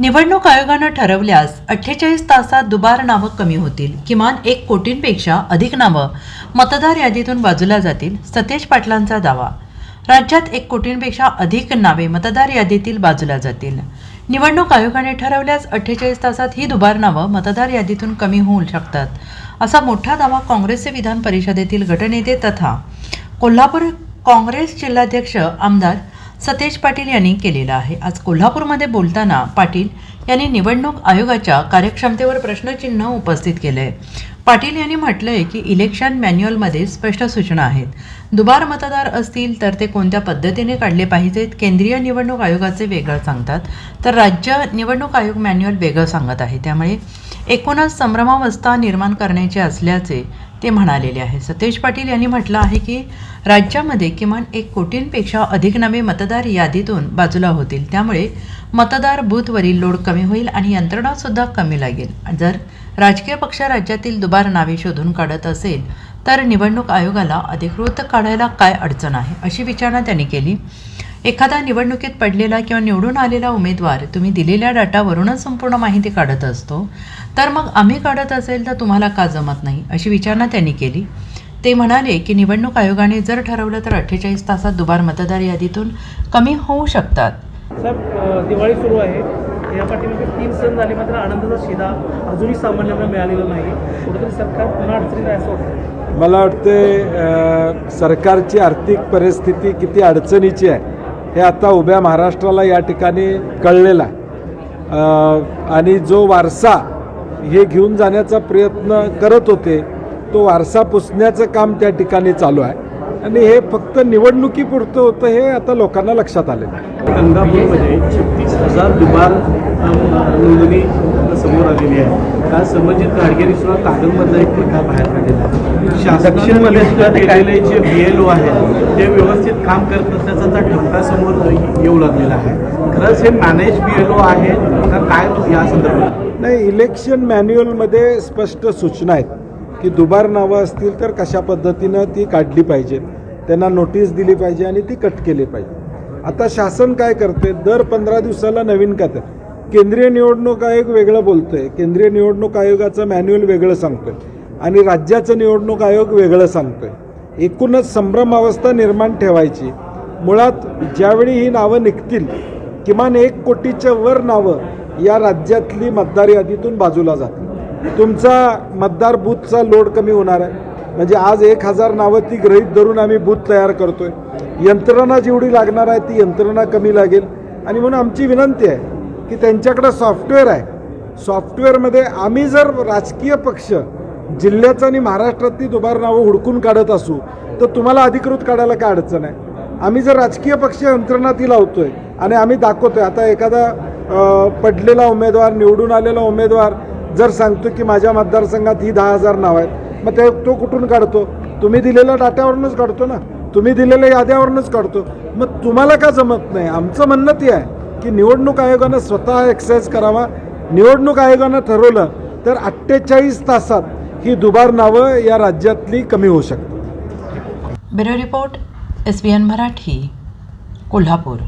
निवडणूक आयोगानं ठरवल्यास अठ्ठेचाळीस तासात दुबार नावं कमी होतील. किमान एक कोटींपेक्षा अधिक नावं मतदार यादीतून बाजूला जातील सतेज पाटलांचा दावा. राज्यात एक कोटींपेक्षा अधिक नावे मतदार यादीतील बाजूला जातील. निवडणूक आयोगाने ठरवल्यास अठ्ठेचाळीस तासात ही दुबार नावं मतदार यादीतून कमी होऊ शकतात असा मोठा दावा काँग्रेसचे विधान परिषदेतील गटनेते तथा कोल्हापूर काँग्रेस जिल्हाध्यक्ष आमदार सतेज पाटील यांनी केलेला आहे. आज कोल्हापूरमध्ये बोलताना पाटील यांनी निवडणूक आयोगाच्या कार्यक्षमतेवर प्रश्नचिन्ह उपस्थित केलं आहे पाटील यांनी म्हटलं आहे की इलेक्शन मॅन्युअलमध्ये स्पष्ट सूचना आहेत. दुबार मतदार असतील तर ते कोणत्या पद्धतीने काढले पाहिजेत? केंद्रीय निवडणूक आयोगाचे वेगळं सांगतात. तर राज्य निवडणूक आयोग मॅन्युअल वेगळं सांगत आहे. त्यामुळे एकूणच संभ्रमावस्था निर्माण करण्याचे असल्याचे ते म्हणालेले आहे सतेज पाटील यांनी म्हटलं आहे की राज्यामध्ये किमान एक कोटींपेक्षा अधिक नवे मतदार यादीतून बाजूला होतील. त्यामुळे मतदार बूथवरील लोड कमी होईल आणि यंत्रणासुद्धा कमी लागेल. जर राजकीय पक्ष राज्यातील दुबार नावे शोधून काढत असेल तर निवडणूक आयोगाला अधिकृत काढायला काय अडचण आहे? अशी विचारणा त्यांनी केली. एखादा निवडणुकीत पडलेला किंवा निवडून आलेला उमेदवार तुम्ही दिलेल्या डाटावरूनच संपूर्ण माहिती काढत असतो तर मग आम्ही काढत असेल तर तुम्हाला का जमत नाही अशी विचारणा त्यांनी केली. ते म्हणाले की निवडणूक आयोगाने जर ठरवलं तर अठ्ठेचाळीस तासात दुबार मतदार यादीतून कमी होऊ शकतात. साहेब अ, दिवाळी सुरू आहे. या पाठीमागे तीन सण झाले मात्र आनंदाचा शिदा अजूनही सामान्यांना मिळालेला नाही. कुठेतरी सरकार पुन्हा अडचणीत आहे असं मला वाटते सरकारची आर्थिक परिस्थिती किती अडचणीची आहे हे आता उभ्या महाराष्ट्राला या ठिकाणी कळलेलं आहे. आणि जो वारसा हे घेऊन जाण्याचा प्रयत्न करत होते तो वारसा पुसण्याचं काम त्या ठिकाणी चालू आहे. आणि हे फक्त निवडणुकीपुरतं होतं हे आता लोकांना लक्षात आलेलं आहे. गंगापूरमध्ये छत्तीस हजार दुबार नोंदणी समोर आलेली आहे. का संबंधित गाडगेरी सुद्धा कागदमधला एक प्रकार बाहेर काढलेला आहे? शासनामध्ये सुद्धा केलेले जे बी एल ओ आहेत ते व्यवस्थित काम करत नसल्याचा ठपका समोर येऊ लागलेला आहे. खरंच हे मॅनेज बी एल ओ आहे का काय या संदर्भात? नाही इलेक्शन मॅन्युअलमध्ये स्पष्ट सूचना आहेत की दुबार नावं असतील तर कशा पद्धतीनं ती काढली पाहिजेत त्यांना नोटीस दिली पाहिजे आणि ती कट केली पाहिजे. आता शासन काय करते? दर पंधरा दिवसाला नवीन काय तर केंद्रीय निवडणूक आयोग वेगळं बोलतोय. केंद्रीय निवडणूक आयोगाचं मॅन्युअल वेगळं सांगतोय. आणि राज्याचं निवडणूक आयोग वेगळं सांगतो आहे एकूणच संभ्रमावस्था निर्माण ठेवायची. मुळात ज्यावेळी ही नावं निघतील किमान एक कोटीच्या वर नावं या राज्यातली मतदार यादीतून बाजूला जातील. तुमचा मतदार बूथचा लोड कमी होणार आहे. म्हणजे आज एक हजार नावं ती गृहीत धरून आम्ही बूथ तयार करतो आहे यंत्रणा जेवढी लागणार आहे ती यंत्रणा कमी लागेल. आणि म्हणून आमची विनंती आहे की त्यांच्याकडं सॉफ्टवेअर आहे. सॉफ्टवेअरमध्ये आम्ही जर राजकीय पक्ष जिल्ह्याचं आणि महाराष्ट्रातली दुबार नावं हुडकून काढत असू तर तुम्हाला अधिकृत काढायला काय अडचण आहे? आम्ही जर राजकीय पक्ष यंत्रणा ती लावतोय आणि आम्ही दाखवतोय आता एखादा पडलेला उमेदवार निवडून आलेला उमेदवार जर सांगतो की माझ्या मतदारसंघात ही दहा हजार नाव आहेत मग ते तो कुठून काढतो? तुम्ही दिलेल्या डाट्यावरूनच काढतो ना? तुम्ही दिलेल्या याद्यावरूनच काढतो. मग तुम्हाला का जमत नाही? आमचं म्हणणं ते आहे की निवडणूक आयोगानं स्वतः एक्सरसाइज करावा. निवडणूक आयोगानं ठरवलं तर अठ्ठेचाळीस तासात ही दुबार नावं या राज्यातली कमी होऊ शकतात. Bureau report S B N Marathi Kolhapur.